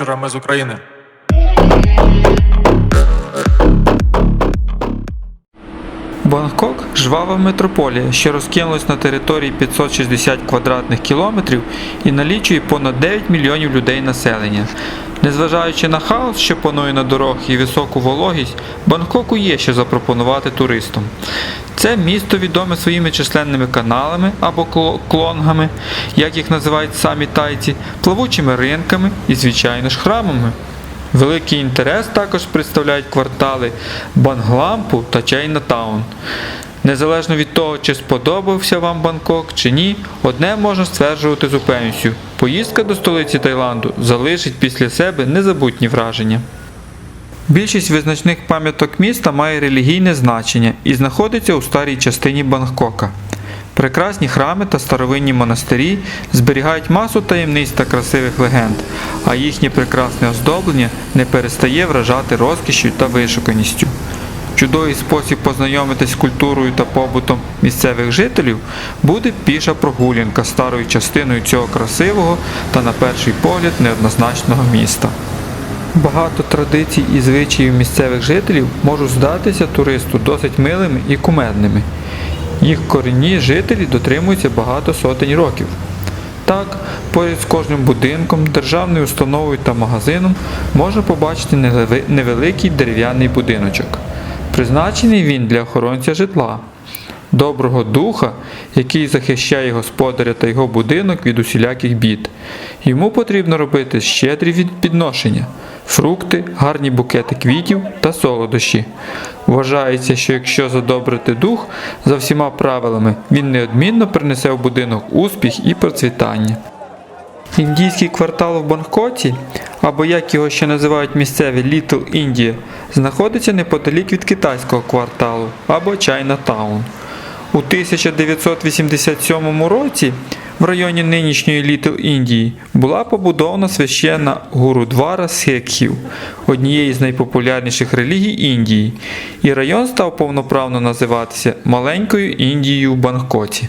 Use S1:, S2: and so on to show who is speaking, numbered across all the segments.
S1: вечора. З України.
S2: Бангкок жвава метрополія, що розкинулась на території 560 квадратних кілометрів і налічує понад 9 мільйонів людей населення. Незважаючи на хаос, що панує на дорогах і високу вологість, Бангкоку є що запропонувати туристам. Це місто відоме своїми численними каналами або клонгами, як їх називають самі тайці, плавучими ринками і, звичайно ж, храмами. Великий інтерес також представляють квартали Банглампу та Чайнатаун. Незалежно від того, чи сподобався вам Бангкок чи ні, одне можна стверджувати з упевненістю. Поїздка до столиці Таїланду залишить після себе незабутні враження. Більшість визначних пам'яток міста має релігійне значення і знаходиться у старій частині Бангкока. Прекрасні храми та старовинні монастирі зберігають масу таємниць та красивих легенд, а їхнє прекрасне оздоблення не перестає вражати розкішю та вишуканістю. Чудовий спосіб познайомитись з культурою та побутом місцевих жителів буде піша прогулянка старою частиною цього красивого та на перший погляд неоднозначного міста. Багато традицій і звичаїв місцевих жителів можуть здатися туристу досить милими і кумедними. Їх корінні жителі дотримуються багато сотень років. Так, поряд з кожним будинком, державною установою та магазином можна побачити невеликий дерев'яний будиночок. Призначений він для охоронця житла, доброго духа, який захищає господаря та його будинок від усіляких бід. Йому потрібно робити щедрі підношення, фрукти, гарні букети квітів та солодощі. Вважається, що якщо задобрити дух за всіма правилами, він неодмінно принесе в будинок успіх і процвітання. Індійський квартал в Бангкоці, або як його ще називають місцеві Літл Індія, знаходиться неподалік від китайського кварталу або Чайнатаун. У 1987 році в районі нинішньої Літл Індії була побудована священна гурудвара Сикхів, однієї з найпопулярніших релігій Індії, і район став повноправно називатися Маленькою Індією в Бангкоці.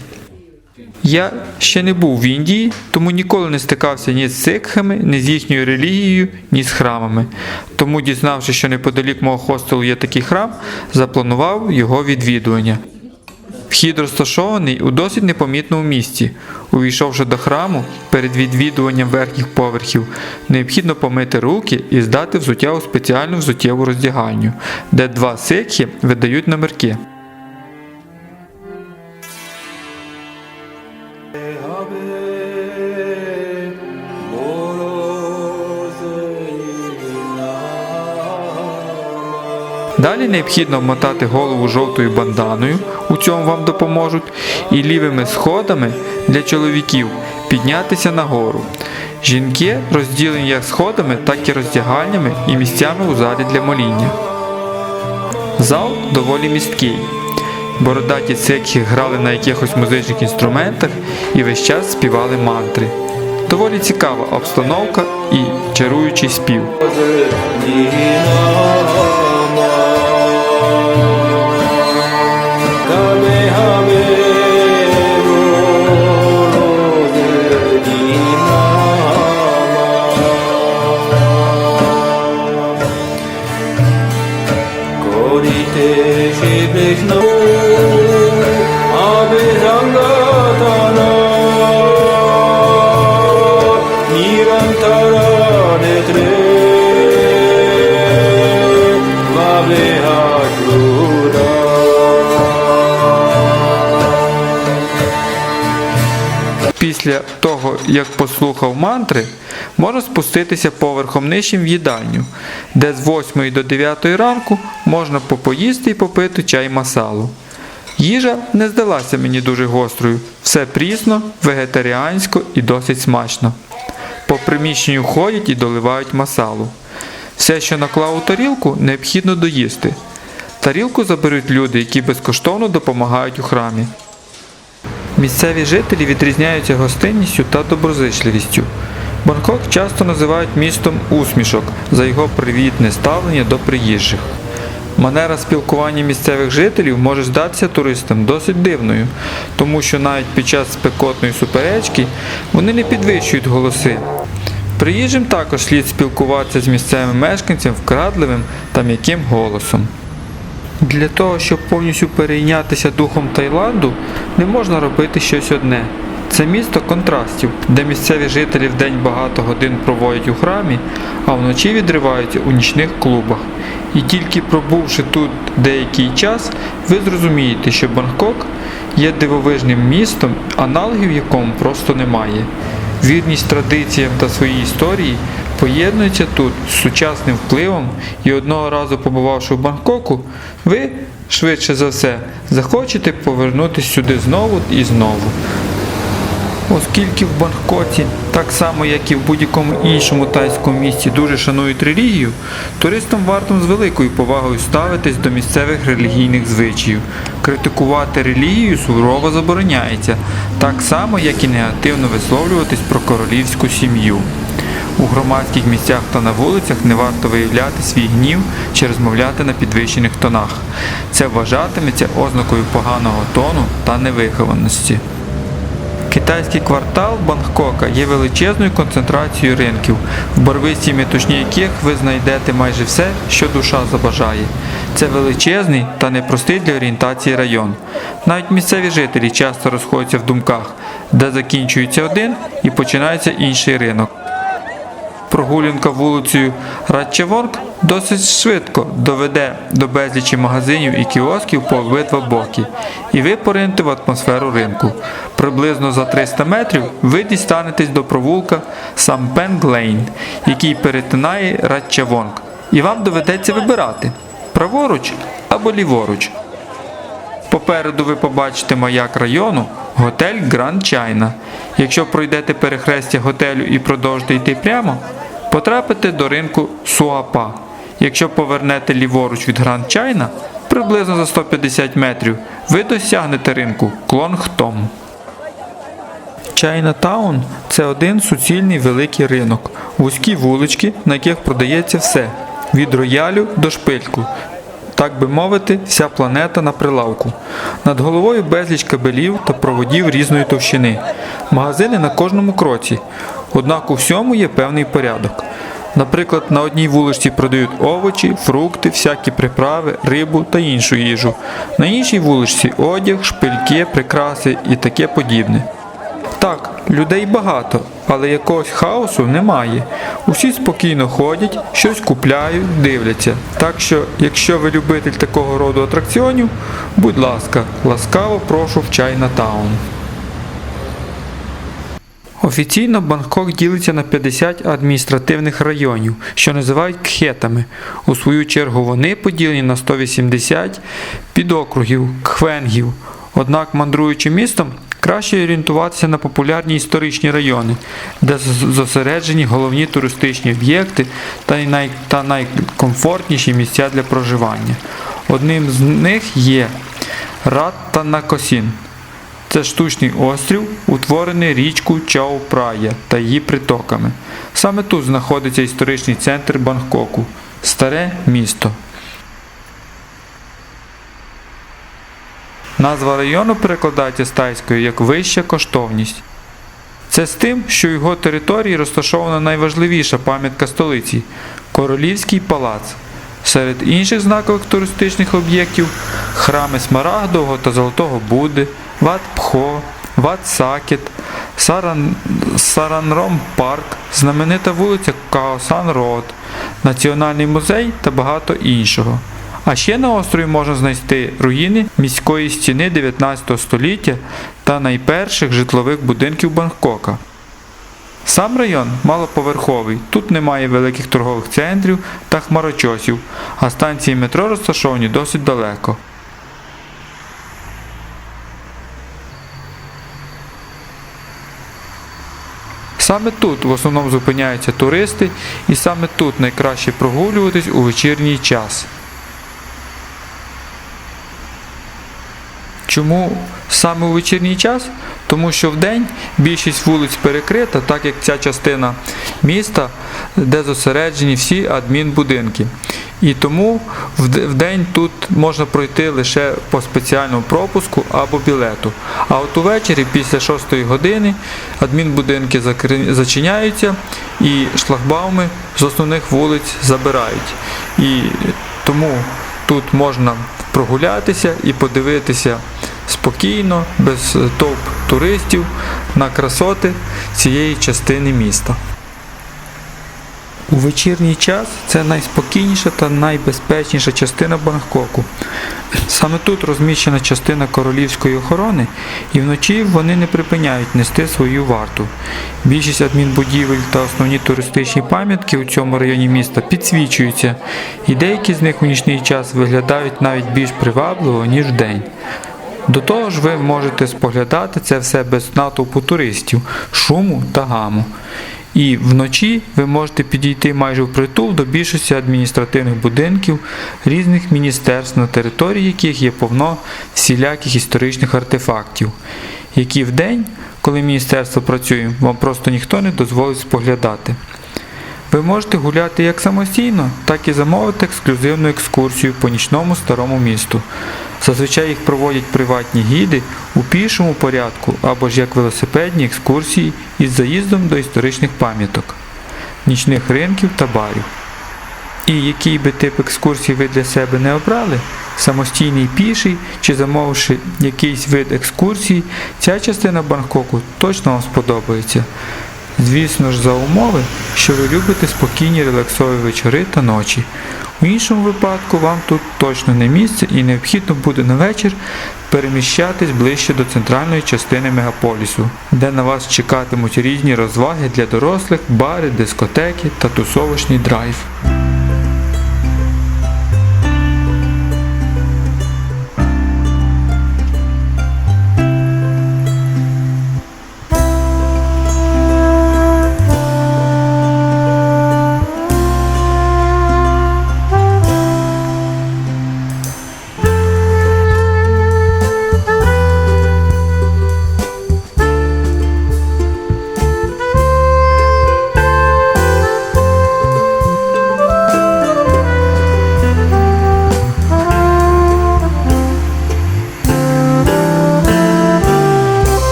S2: Я ще не був в Індії, тому ніколи не стикався ні з сикхами, ні з їхньою релігією, ні з храмами. Тому, дізнавшись, що неподалік мого хостелу є такий храм, запланував його відвідування. Вхід розташований у досить непомітному місці. Увійшовши до храму, перед відвідуванням верхніх поверхів, необхідно помити руки і здати взуття у спеціальну взуттєву роздягальню, де два сикхи видають номерки. Далі необхідно вмотати голову жовтою банданою, у цьому вам допоможуть, і лівими сходами для чоловіків піднятися нагору. Жінки розділені як сходами, так і роздягальнями і місцями у залі для моління. Зал доволі місткий. Бородаті сикхи грали на якихось музичних інструментах і весь час співали мантри. Доволі цікава обстановка і чаруючий спів. Після того, як послухав мантри, можна спуститися поверхом нижчим в їдальню, де з 8 до 9 ранку можна попоїсти і попити чай масалу. Їжа не здалася мені дуже гострою, все прісно, вегетаріансько і досить смачно. По приміщенню ходять і доливають масалу. Все, що наклав у тарілку, необхідно доїсти. Тарілку заберуть люди, які безкоштовно допомагають у храмі. Місцеві жителі відрізняються гостинністю та доброзичливістю. Бангкок часто називають містом усмішок за його привітне ставлення до приїжджих. Манера спілкування місцевих жителів може здатися туристам досить дивною, тому що навіть під час спекотної суперечки вони не підвищують голоси. Приїжджим також слід спілкуватися з місцевим мешканцем вкрадливим та м'яким голосом. Для того, щоб повністю перейнятися духом Таїланду, не можна робити щось одне. Це місто контрастів, де місцеві жителі вдень багато годин проводять у храмі, а вночі відриваються у нічних клубах. І тільки пробувши тут деякий час, ви зрозумієте, що Бангкок є дивовижним містом, аналогів якому просто немає. Вірність традиціям та своїй історії поєднується тут з сучасним впливом, і одного разу побувавши в Бангкоку, ви, швидше за все, захочете повернутися сюди знову і знову. Оскільки в Бангкоці, так само як і в будь-якому іншому тайському місті, дуже шанують релігію, туристам варто з великою повагою ставитись до місцевих релігійних звичаїв. Критикувати релігію сурово забороняється, так само як і негативно висловлюватись про королівську сім'ю. У громадських місцях та на вулицях не варто виявляти свій гнів чи розмовляти на підвищених тонах. Це вважатиметься ознакою поганого тону та невихованості. Китайський квартал Бангкока є величезною концентрацією ринків, в барвистій метушні яких ви знайдете майже все, що душа забажає. Це величезний та непростий для орієнтації район. Навіть місцеві жителі часто розходяться в думках, де закінчується один і починається інший ринок. Прогулянка вулицею Радчеворк досить швидко доведе до безлічі магазинів і кіосків по обидва боки, і ви поринете в атмосферу ринку. Приблизно за 300 метрів ви дістанетесь до провулка Сампенг Лейн, який перетинає Радчевонг, і вам доведеться вибирати праворуч або ліворуч. Попереду ви побачите маяк району готель Гранд Чайна. Якщо пройдете перехрестя готелю і продовжите йти прямо, потрапите до ринку Суапа. Якщо повернете ліворуч від Гранд Чайна, приблизно за 150 метрів, ви досягнете ринку Клонгтом. Чайнатаун це один суцільний великий ринок, вузькі вулички, на яких продається все від роялю до шпильку. Так би мовити, вся планета на прилавку. Над головою безліч кабелів та проводів різної товщини. Магазини на кожному кроці. Однак у всьому є певний порядок. Наприклад, на одній вулиці продають овочі, фрукти, всякі приправи, рибу та іншу їжу. На іншій вулиці одяг, шпильки, прикраси і таке подібне. Так, людей багато, але якогось хаосу немає. Усі спокійно ходять, щось купляють, дивляться. Так що, якщо ви любитель такого роду атракціонів, будь ласка, ласкаво прошу в Чайнатаун. Офіційно Бангкок ділиться на 50 адміністративних районів, що називають кхетами. У свою чергу вони поділені на 180 підокругів, кхвенгів. Однак, мандруючи містом, краще орієнтуватися на популярні історичні райони, де зосереджені головні туристичні об'єкти та, най- та найкомфортніші місця для проживання. Одним з них є Раттанакосін. Це штучний острів, утворений річкою Чао Прая та її притоками. Саме тут знаходиться історичний центр Бангкоку старе місто. Назва району перекладається з тайською як вища коштовність. Це з тим, що в його території розташована найважливіша пам'ятка столиці Королівський палац. Серед інших знакових туристичних об'єктів храми Смарагдового та Золотого Будди, Ват Пхо, Ват Сакет, Саран, Саранром Парк, знаменита вулиця Каосан Род, Національний музей та багато іншого. А ще на острові можна знайти руїни міської стіни 19 століття та найперших житлових будинків Бангкока. Сам район малоповерховий, тут немає великих торгових центрів та хмарочосів, а станції метро розташовані досить далеко. Саме тут в основному зупиняються туристи, і саме тут найкраще прогулюватись у вечірній час. Чому саме у вечірній час? Тому що вдень більшість вулиць перекрита, так як ця частина міста, де зосереджені всі адмінбудинки. І тому в день тут можна пройти лише по спеціальному пропуску або білету. А от увечері після 6 години адмінбудинки зачиняються і шлагбауми з основних вулиць забирають. І тому тут можна прогулятися і подивитися спокійно, без товп топ туристів на красоти цієї частини міста. У вечірній час це найспокійніша та найбезпечніша частина Бангкоку. Саме тут розміщена частина королівської охорони, і вночі вони не припиняють нести свою варту. Більшість адмінбудівель та основні туристичні пам'ятки у цьому районі міста підсвічуються, і деякі з них у нічний час виглядають навіть більш привабливо, ніж вдень. До того ж, ви можете споглядати це все без натовпу туристів, шуму та гаму. І вночі ви можете підійти майже впритул до більшості адміністративних будинків різних міністерств, на території яких є повно всіляких історичних артефактів, які вдень, коли міністерство працює, вам просто ніхто не дозволить споглядати. Ви можете гуляти як самостійно, так і замовити ексклюзивну екскурсію по нічному старому місту. Зазвичай їх проводять приватні гіди у пішому порядку або ж як велосипедні екскурсії із заїздом до історичних пам'яток, нічних ринків та барів. І який би тип екскурсій ви для себе не обрали, самостійний піший чи замовивши якийсь вид екскурсії, ця частина Бангкоку точно вам сподобається. Звісно ж, за умови, що ви любите спокійні релаксові вечори та ночі. У іншому випадку вам тут точно не місце і необхідно буде на вечір переміщатись ближче до центральної частини мегаполісу, де на вас чекатимуть різні розваги для дорослих, бари, дискотеки та тусовочний драйв.